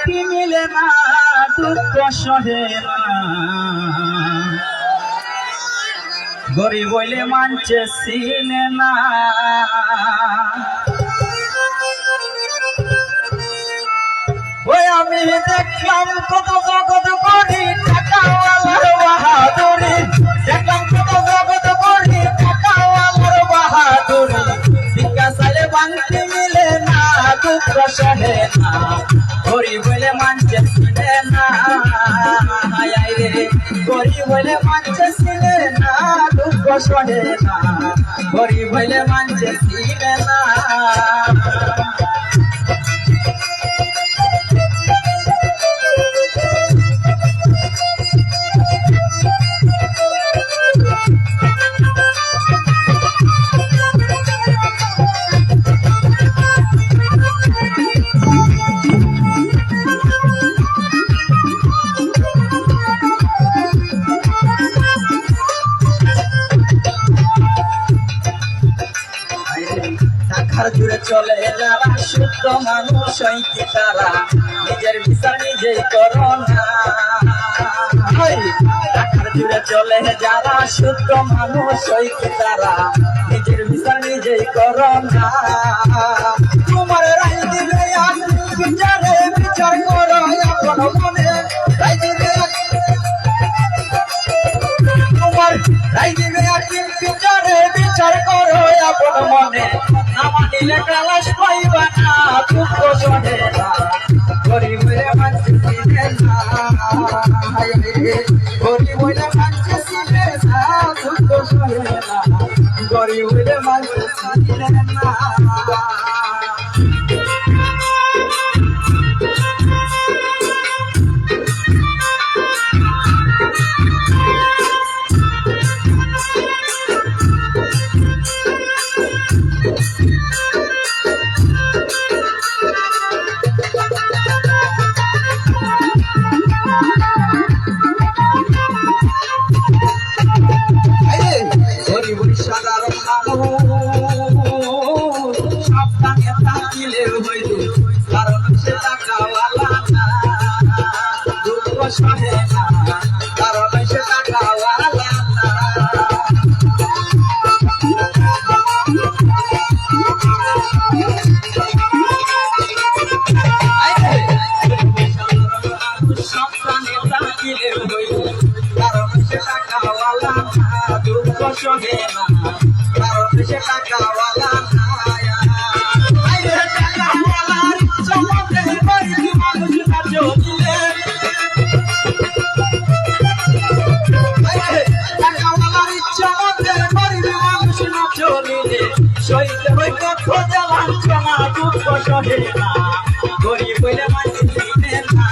মাটি মিলে না দুঃখ সহে গরিব বইলে মানছে চিনে না। ওই আমি দেখলাম কত জগত করি টাকাওয়ালার মিলে না। গরিব বলে মানছে চিনে না দুঃখ সহে না। গরিব বলে মানছে চিনে না টাকার জুড়ে চলে যারা, শুদ্ধ মানুষ কি তারা? নিজের বিচার নিজেই করো না। টাকার জুড়ে চলে যারা, শুদ্ধ মানুষ কি তারা? নিজের বিচার নিজেই করো না। মানিলে কালাস পাইবা না দুঃখ শোনে না। গরিবের মানুষ না। দুঃখ সহে না কারণ সে টাকাওয়ালা না না না সইতে হইতে খোঁজা লাঞ্ছনা দুঃখ সহে না গরিব হইলে মানুষ না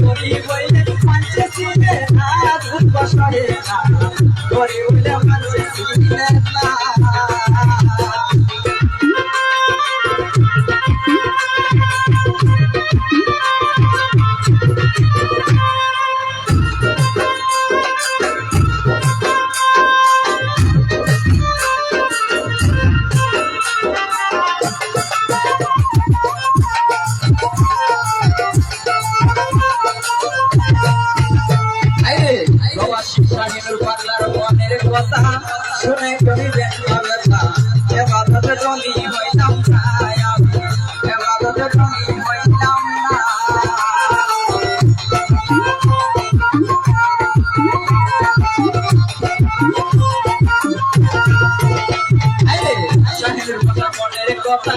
গরিব হইলে না সহে না গরিব হইলে শুনে করিবেন ব্যথা এবাদতে টলি হইলাম না আমি এবাদতে টলি হইলাম না। কথা মনের কথা।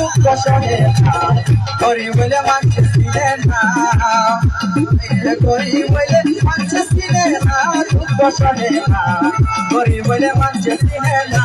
দুঃখ সহে না করি বলে মানুষ কিনে না করি বলে মানুষ কিনে না দুঃখ সহে করি বলে মানুষ কিনে না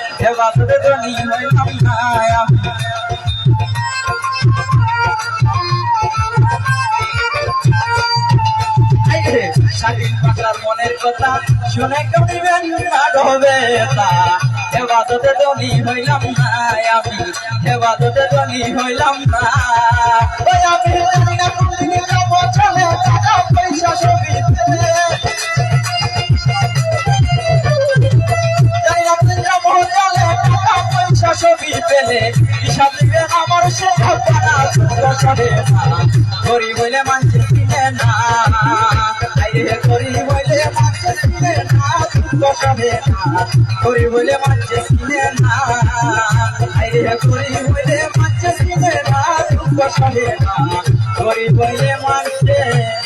হইলাম না আমি স্বাধীন বাংলার মনের কথা শুনে কেউ নিবেন না হবে তা এবাদতে ধনী হইলাম না আমি এবাদতে ধনী হইলাম না পেলে হিসাব দিবে আমার কিনে না বছরে করি বলে মানছে কিনে না আইরে করি বলে মানছে কিনে না বছরে করি বলে মানছে কিনে